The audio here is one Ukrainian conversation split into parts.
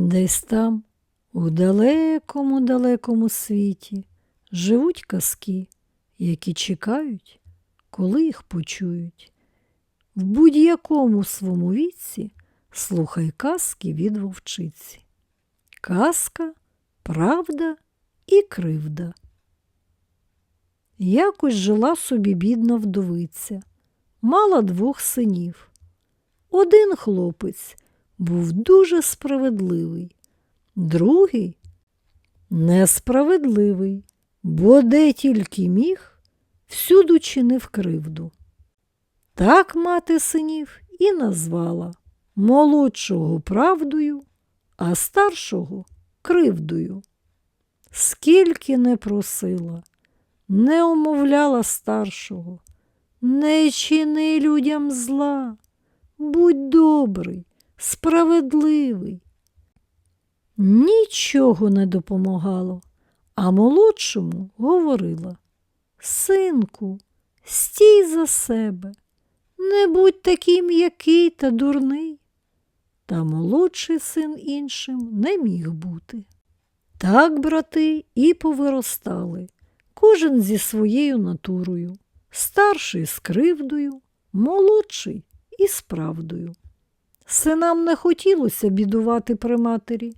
Десь там, у далекому далекому світі, живуть казки, які чекають, коли їх почують. В будь-якому своєму віці слухай казки від вовчиці. Казка, правда і кривда. Якось жила собі бідна вдовиця, мала двох синів. Один хлопець був дуже справедливий, другий несправедливий, бо де тільки міг, всюду чинив кривду. Так мати синів і назвала молодшого правдою, а старшого кривдою. Скільки не просила, не умовляла старшого, не чини людям зла, будь добрий, справедливий. Нічого не допомагало, а молодшому говорила Синку, стій за себе, не будь такий м'який та дурний. Та молодший син іншим не міг бути. Так брати і повиростали, кожен зі своєю натурою, старший з кривдою, молодший із правдою. Синам не хотілося бідувати при матері.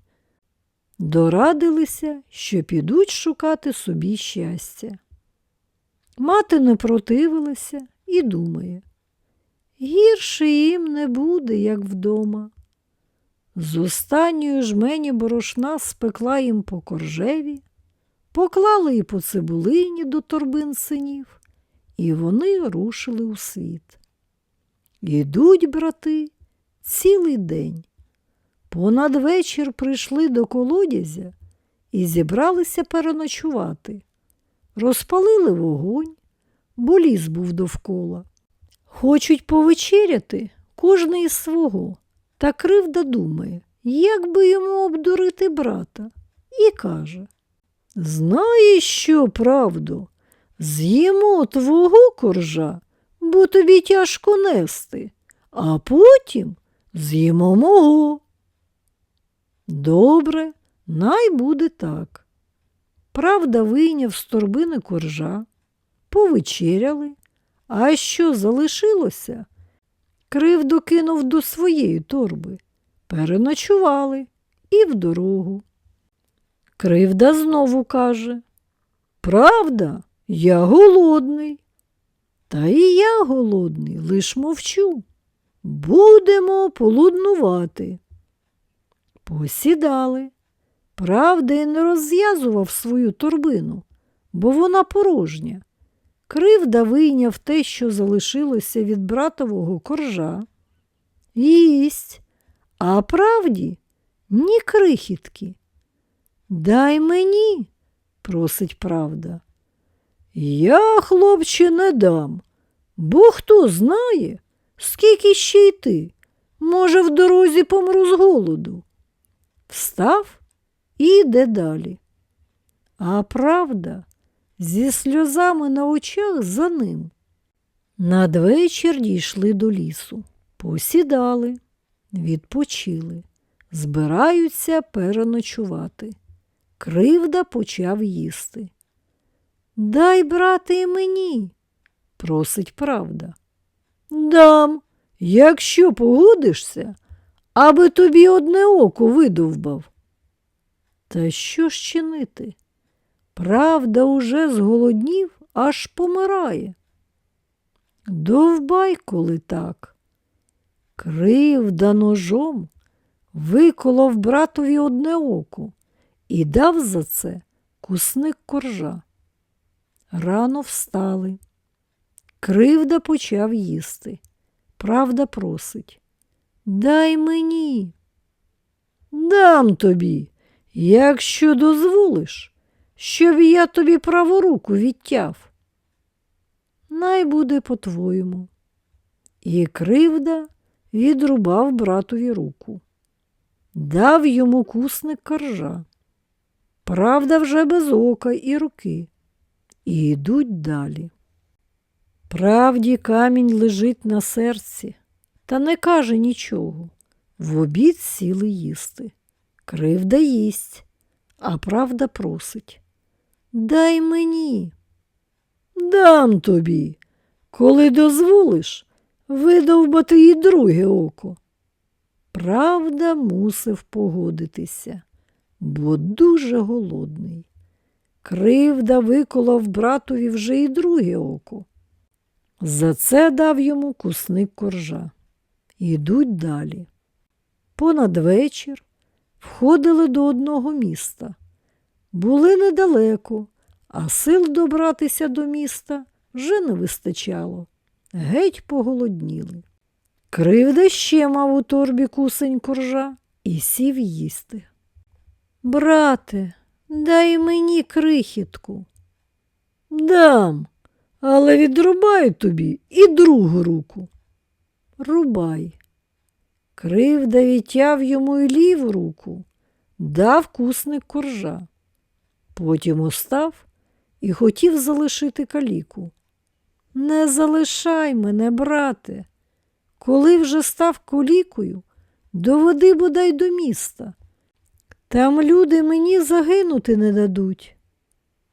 Дорадилися, що підуть шукати собі щастя. Мати не противилася і думає, гірше їм не буде, як вдома. З останньої жмені борошна спекла їм по коржеві, поклала і по цибулині до торбин синів, і вони рушили у світ. Ідуть брати цілий день. Понад вечір прийшли до колодязя і зібралися переночувати. Розпалили вогонь, бо ліс був довкола. Хочуть повечеряти кожен із свого, та кривда думає, як би йому обдурити брата, і каже Знаєш що, правду, з'їмо твого коржа, бо тобі тяжко нести, а потім з'їмо мого. Добре, най буде так. Правда вийняв з торбини коржа, повечеряли, а що залишилося? Кривду кинув до своєї торби, переночували і в дорогу. Кривда знову каже Правда, я голодний. Та і я голодний, лиш мовчу. Будемо полуднувати. Посідали. Правда, не розв'язував свою торбину, бо вона порожня. Кривда вийняв те, що залишилося від братового коржа. Їсть, а правді ні крихітки. Дай мені, просить правда. Я, хлопче, не дам, бо хто знає, скільки ще йти. Може, в дорозі помру з голоду. Встав і йде далі. А правда зі сльозами на очах за ним. Надвечір дійшли до лісу, посідали, відпочили, збираються переночувати. Кривда почав їсти. Дай, брате, і мені, просить правда. Дам, якщо погодишся, аби тобі одне око видовбав. Та що ж чинити? Правда, уже зголоднів, аж помирає. Довбай, коли так. Кривда ножом виколов братові одне око і дав за це кусник коржа. Рано встали. Кривда почав їсти. Правда просить. Дай мені. Дам тобі, якщо дозволиш, щоб я тобі праву руку відтяв. Най буде по-твоєму. І кривда відрубав братові руку, дав йому кусник коржа. Правда, вже без ока і руки, і йдуть далі. Правді камінь лежить на серці, та не каже нічого. В обід сіли їсти. Кривда їсть, а правда просить. Дай мені. Дам тобі, коли дозволиш видовбати їй друге око. Правда мусив погодитися, бо дуже голодний. Кривда виколов братові вже й друге око. За це дав йому кусник коржа. Ідуть далі. Понад вечір входили до одного міста. Були недалеко, а сил добратися до міста вже не вистачало. Геть поголодніли. Кривда ще мав у торбі кусень коржа і сів їсти. Брате, дай мені крихітку. Дам, але відрубай тобі і другу руку. Рубай. Кривда відтяв йому й ліву руку, дав кусник коржа. Потім устав і хотів залишити каліку. Не залишай мене, брате. Коли вже став колікою, доведи бодай до міста. Там люди мені загинути не дадуть.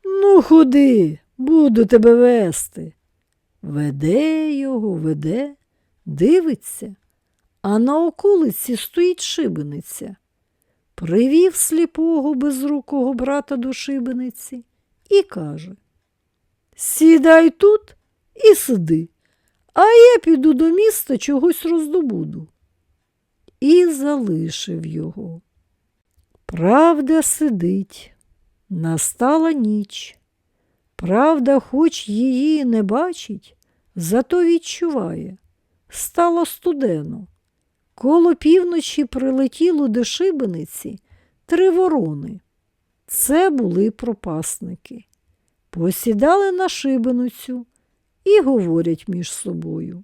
Ну, ходи, буду тебе вести. Веде його, веде, дивиться, а на околиці стоїть шибениця. Привів сліпого безрукого брата до шибениці і каже Сідай тут і сиди, а я піду до міста чогось роздобуду. І залишив його. Правда сидить, настала ніч. Правда, хоч її не бачить, зато відчуває. Стало студено. Коло півночі прилетіло до шибениці три ворони. Це були пропасники. Посідали на шибеницю і говорять між собою.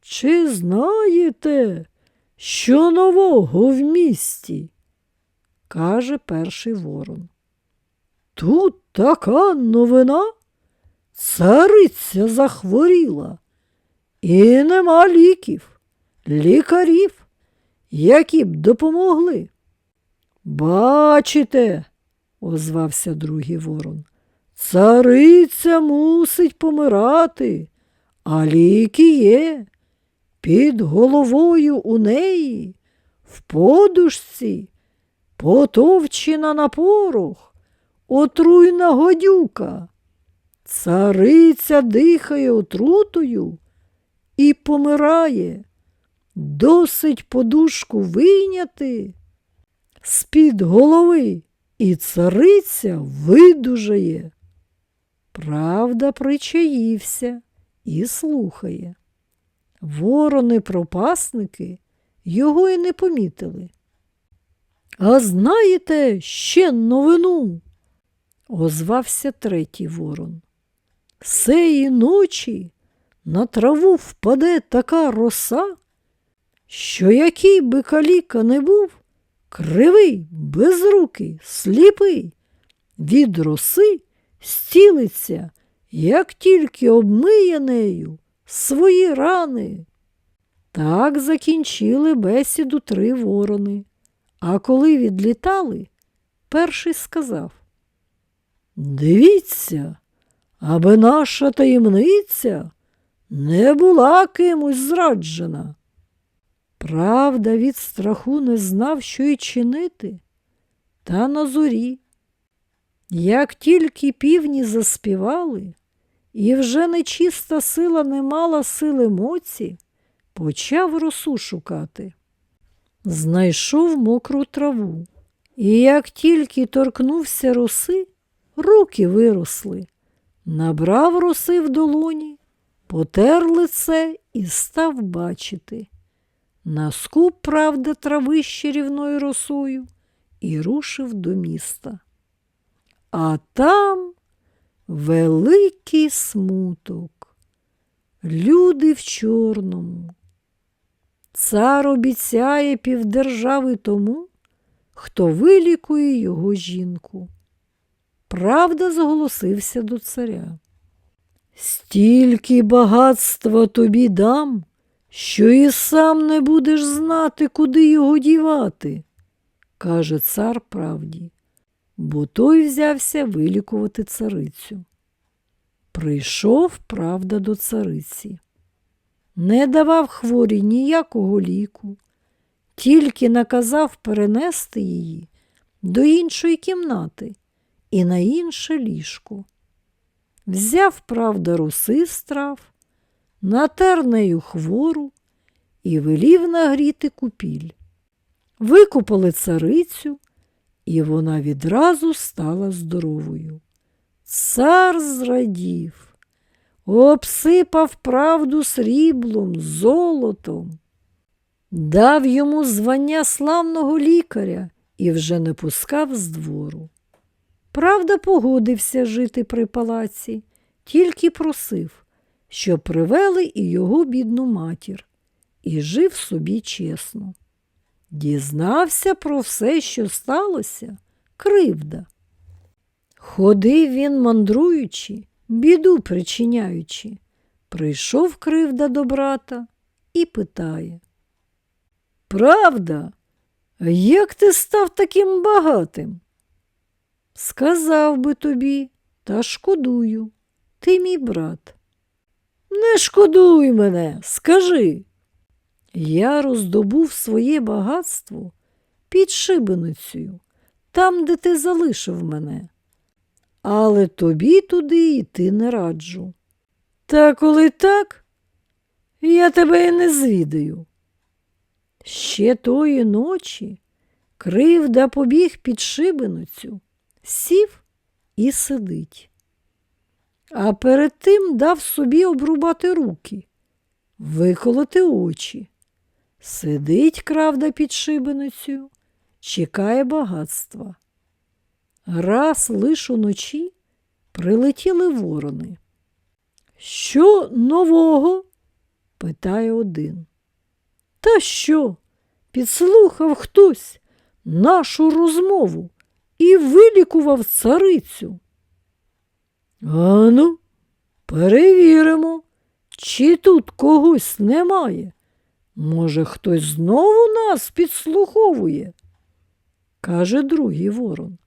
Чи знаєте, що нового в місті? каже перший ворон. Тут така новина. Цариця захворіла, і нема ліків, лікарів, які б допомогли. Бачите, озвався другий ворон, цариця мусить помирати, а ліки є. Під головою у неї, в подушці, потовчена на порох, отруйна годюка. Цариця дихає отрутою і помирає. Досить подушку вийняти з-під голови, і цариця видужає. Правда, причаївся і слухає. Ворони-пропасники його й не помітили. А знаєте ще новину? Озвався третій ворон. Сеї ночі на траву впаде така роса, що який би каліка не був, кривий, безрукий, сліпий, від роси стілиться, як тільки обмиє нею свої рани. Так закінчили бесіду три ворони. А коли відлітали, перший сказав Дивіться, аби наша таємниця не була кимось зраджена. Правда, від страху не знав, що й чинити, та на зорі. Як тільки півні заспівали, і вже нечиста сила не мала сили моці, почав росу шукати. Знайшов мокру траву, і як тільки торкнувся роси, руки виросли, набрав роси в долоні, потер лице і став бачити. Наскуп, правда, трави з росою і рушив до міста. А там великий смуток. Люди в чорному. Цар обіцяє півдержави тому, хто вилікує його жінку. Правда зголосився до царя. Стільки багатства тобі дам, що і сам не будеш знати, куди його дівати. каже цар правді, бо той взявся вилікувати царицю. Прийшов правда до цариці, не давав хворій ніякого ліку, тільки наказав перенести її до іншої кімнати і на інше ліжко. Взяв, правда, руси з трав, натер нею хвору і велів нагріти купіль. Викупали царицю, і вона відразу стала здоровою. Цар зрадів, обсипав правду сріблом, золотом, дав йому звання славного лікаря і вже не пускав з двору. Правда, погодився жити при палаці, тільки просив, щоб привели і його бідну матір, і жив собі чесно. Дізнався про все, що сталося, кривда. Ходив він, мандруючи, біду причиняючи. Прийшов кривда до брата і питає. Правда, як ти став таким багатим? Сказав би тобі, та шкодую, ти мій брат. Не шкодуй мене, скажи. Я роздобув своє багатство під шибеницею, там, де ти залишив мене. Але тобі туди йти не раджу. Та коли так, я тебе і не звідаю. Ще тої ночі кривда побіг під шибеницю, сів і сидить. А перед тим дав собі обрубати руки, виколоти очі. Сидить кравда під шибеницею, чекає багатства. Раз лиш уночі прилетіли ворони. Що нового? питає один. Та що? Підслухав хтось нашу розмову і вилікував царицю. Ану, перевіримо, чи тут когось немає. Може, хтось знову нас підслуховує, каже другий ворон.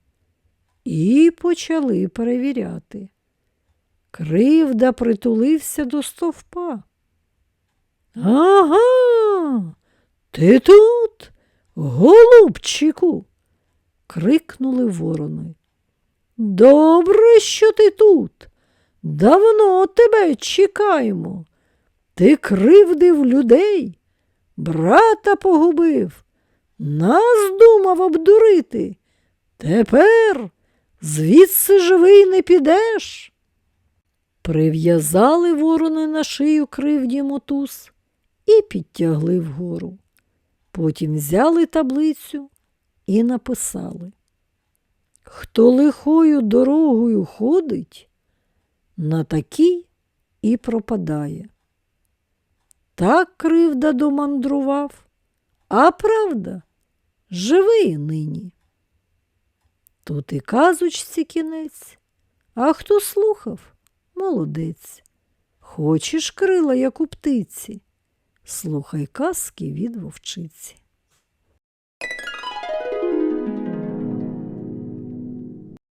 І почали перевіряти. Кривда притулився до стовпа. Ага, ти тут, голубчику, крикнули ворони. Добре, що ти тут. Давно тебе чекаємо. Ти кривдив людей, брата погубив, нас думав обдурити. Тепер звідси живий не підеш. Прив'язали ворони на шию кривді мотуз і підтягли вгору. Потім взяли таблицю і написали. Хто лихою дорогою ходить, на такій і пропадає. Так кривда домандрував, а правда живий нині. Тут і казочці кінець, а хто слухав, молодець. Хочеш крила, як у птиці, слухай казки від вовчиці.